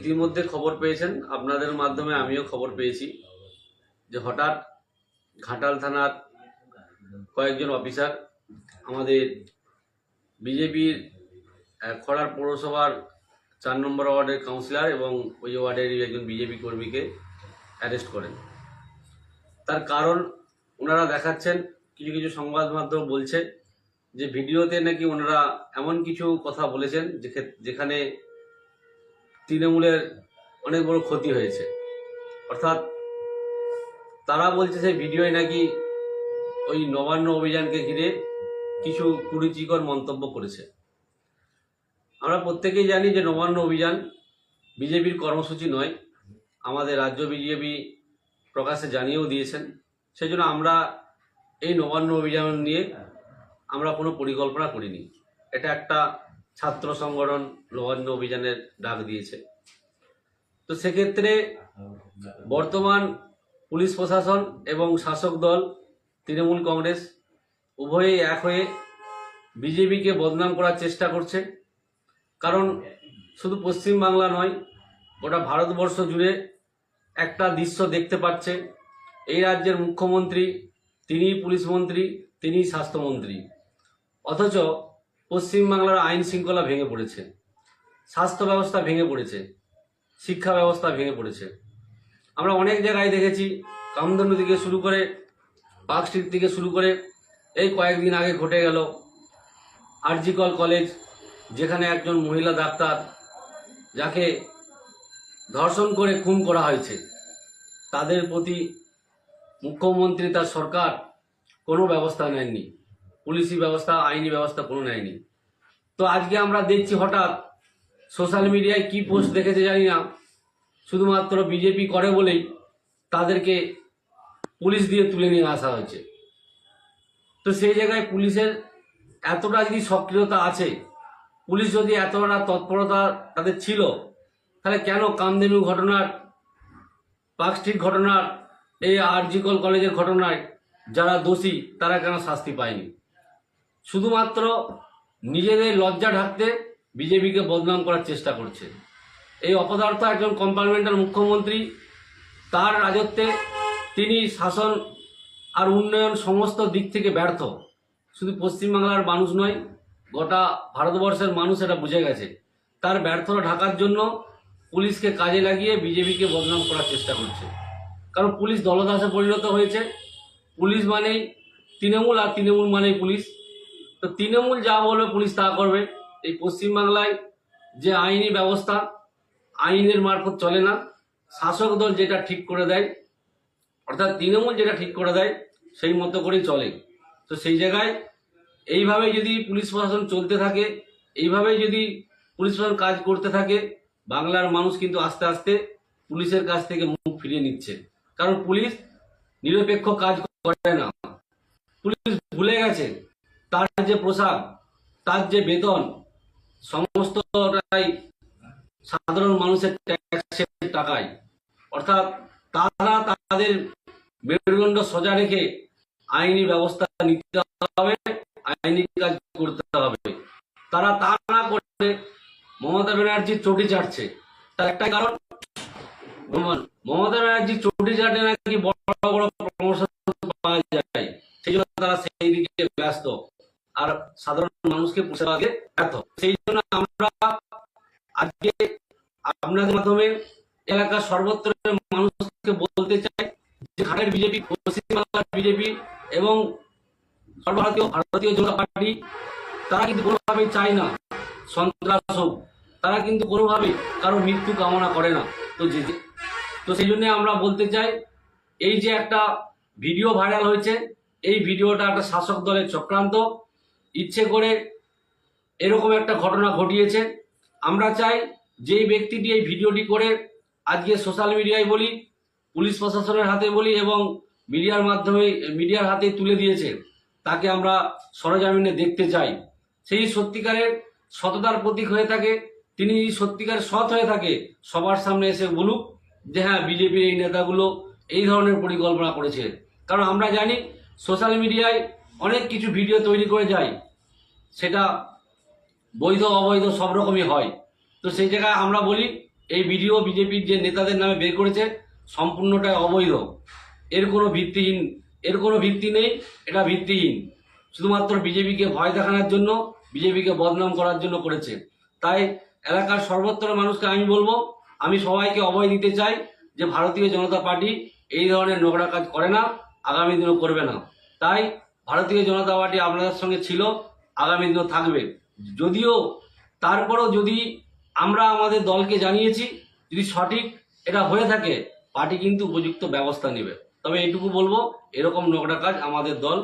ইতিমধ্যে খবর পেয়েছেন, আপনাদের মাধ্যমে আমিও খবর পেয়েছি যে হঠাৎ ঘাটাল থানার কয়েকজন অফিসার আমাদের বিজেপির খড়ার পৌরসভার চার নম্বর ওয়ার্ডের কাউন্সিলর এবং ওই ওয়ার্ডেরই একজন বিজেপি কর্মীকে অ্যারেস্ট করেন। তার কারণ ওনারা দেখাচ্ছেন, কিছু কিছু সংবাদ মাধ্যম বলছে যে ভিডিওতে নাকি ওনারা এমন কিছু কথা বলেছেন যেখে- যেখানে তৃণমূলের অনেক বড় ক্ষতি হয়েছে। অর্থাৎ তারা বলছে সেই ভিডিওয় নাকি ওই নবান্ন অভিযানকে ঘিরে কিছু কুরুচিকর মন্তব্য করেছে। আমরা প্রত্যেকেই জানি যে নবান্ন অভিযান বিজেপির কর্মসূচি নয়, আমাদের রাজ্য বিজেপি প্রকাশে জানিয়েও দিয়েছেন। সেই জন্য আমরা এই নবান্ন অভিযান নিয়ে আমরা কোনো পরিকল্পনা করিনি। এটা একটা ছাত্র সংগঠন নবান্ন অভিযানের ডাক দিয়েছে। তো সেক্ষেত্রে বর্তমান পুলিশ প্রশাসন এবং শাসক দল, তৃণমূল কংগ্রেস উভয়েই এক হয়ে বিজেপিকে বদনাম করার চেষ্টা করছে। কারণ শুধু পশ্চিমবাংলা নয়, গোটা ভারতবর্ষ জুড়ে একটা দৃশ্য দেখতে পাচ্ছে। এই রাজ্যের মুখ্যমন্ত্রী, তিনিই পুলিশ মন্ত্রী, তিনিই স্বাস্থ্যমন্ত্রী। অথচ পশ্চিমবাংলার আইন শৃঙ্খলা ভেঙে পড়েছে। স্বাস্থ্য ব্যবস্থা ভেঙে পড়েছে। শিক্ষা ব্যবস্থা ভেঙে পড়েছে। আমরা অনেক জায়গায় দেখেছি কামধনু থেকে শুরু করে পার্ক স্ট্রিট থেকে শুরু করে, এই কয়েকদিন আগে ঘটে গেল আরজিকল কলেজ, যেখানে একজন মহিলা ডাক্তার, যাকে ধর্ষণ করে খুন করা হয়েছে। তাদের প্রতি মুখ্যমন্ত্রী, তার সরকার কোনো ব্যবস্থা নেননি। পুলিশি ব্যবস্থা, আইনি ব্যবস্থা কোনো নেয়নি। তো আজকে আমরা দেখছি হঠাৎ সোশ্যাল মিডিয়ায় কি পোস্ট দেখেছে জানি না। শুধুমাত্র বিজেপি করে বলেই তাদেরকে পুলিশ দিয়ে তুলে নিয়ে আসা হয়েছে। তো সেই জায়গায় পুলিশের এতটা যদি সক্রিয়তা আছে, পুলিশ যদি এতটা তৎপরতা তাদের ছিল, তাহলে কেন কামধেনু ঘটনার পার্ক স্ট্রিট ঘটনার, এই আরজিকল কলেজের ঘটনায় যারা দোষী, তারা কেন শাস্তি পায়নি? শুধুমাত্র নিজেদের লজ্জা ঢাকতে বিজেপিকে বদনাম করার চেষ্টা করছে। এই অপদার্থ একজন কম্পার্টমেন্টাল মুখ্যমন্ত্রী, তার রাজত্বে তিনি শাসন আর উন্নয়ন সমস্ত দিক থেকে ব্যর্থ। শুধু পশ্চিমবাংলার মানুষ নয়, গোটা ভারতবর্ষের মানুষ এটা বুঝে গেছে। তার ব্যর্থতা ঢাকার জন্য পুলিশকে কাজে লাগিয়ে বিজেপিকে বদনাম করার চেষ্টা করছে। কারণ পুলিশ দলদাসে পরিণত হয়েছে। পুলিশ মানেই তৃণমূল আর তৃণমূল মানেই পুলিশ। তো তৃণমূল যা বলবে পুলিশ তা করবে। এই পশ্চিমবাংলায় যে আইনি ব্যবস্থা, আইনের মারফত চলে না, শাসক দল যেটা ঠিক করে দেয়, অর্থাৎ তৃণমূল যেটা ঠিক করে দেয়, সেই মতো করেই চলে। তো সেই জায়গায় এইভাবে যদি পুলিশ প্রশাসন চলতে থাকে, এইভাবেই যদি পুলিশ প্রশাসন কাজ করতে থাকে, বাংলার মানুষ কিন্তু আস্তে আস্তে পুলিশের কাছ থেকে মুখ ফিরিয়ে নিচ্ছে। কারণ পুলিশ নিরপেক্ষ কাজ করে না। পুলিশ ভুলে গেছে। তার যে পোশাক, তার যে বেতন, সমস্তটাই সাধারণ মানুষের ট্যাক্সের টাকায়। অর্থাৎ তারা তাদের মেরুদণ্ড সোজা রেখে আইনি ব্যবস্থা নিতে হবে, আইনি কাজ করতে হবে। তারা তা না করে মমতা ব্যানার্জি চটি চাটছে তার একটাই কারণ মমতা ব্যানার্জি চটি চাটে নাকি বড় বড় প্রমোশন পাওয়া যায়। সেই জন্য তারা সেই সাধারণ মানুষকে পরিষেবা দিতে ব্যর্থ সেই জন্য আমরা আজকে আপনাদের মাধ্যমে এলাকার সর্বত্র মানুষকে বলতে চাই যে ঘাটের বিজেপি, পশ্চিমবাংলার বিজেপি এবং সর্বভারতীয়, ভারতীয় জনতা পার্টি, তারা কিন্তু কোনোভাবেই চায় না সন্ত্রাস হোক। তারা কিন্তু কোনোভাবেই কারও মৃত্যু কামনা করে না। তো যে- তো সেই জন্য আমরা বলতে চাই, এই যে একটা ভিডিও ভাইরাল হয়েছে, এই ভিডিওটা একটা শাসক দলের চক্রান্ত। ইচ্ছে করে এরকম একটা ঘটনা ঘটিয়েছে। আমরা চাই যেই ব্যক্তিটি এই ভিডিওটি করে আজকে সোশ্যাল মিডিয়ায় বলি, পুলিশ প্রশাসনের হাতে বলি এবং মিডিয়ার মাধ্যমে, মিডিয়ার হাতে তুলে দিয়েছে, তাকে আমরা সরজমিনে দেখতে চাই। সেই সত্যিকারের সততার প্রতীক হয়ে থাকে, তিনি যদি সত্যিকার সৎ হয়ে থাকে, সবার সামনে এসে বলুক যে হ্যাঁ বিজেপির এই নেতাগুলো এই ধরনের পরিকল্পনা করেছে। কারণ আমরা জানি, সোশ্যাল মিডিয়ায় অনেক কিছু ভিডিও তৈরি করে যায়, সেটা বৈধ, অবৈধ সব রকমই হয়। তো সেই জায়গায় আমরা বলি, এই ভিডিও বিজেপির যে নেতাদের নামে বের করেছে, সম্পূর্ণটাই অবৈধ। এর কোনো ভিত্তিহীন, এর কোনো ভিত্তি নেই, এটা ভিত্তিহীন। শুধুমাত্র বিজেপিকে ভয় দেখানোর জন্য বিজেপিকে বদনাম করার জন্য করেছে। তাই এলাকার সর্বত্র মানুষকে আমি বলব, আমি সবাইকে অভয় দিতে চাই যে ভারতীয় জনতা পার্টি এই ধরনের নোংরা কাজ করে না, আগামী দিনও করবে না। তাই ভারতীয় জনতা পার্টি আপনাদের সঙ্গে ছিল, আগামী দিনও থাকবে। যদিও তারপরও যদি আমরা আমাদের দলকে জানিয়েছি, যদি সঠিক এটা হয়ে থাকে, পার্টি কিন্তু উপযুক্ত ব্যবস্থা নেবে। তবে এইটুকু বলব, এরকম নোংরা কাজ আমাদের দল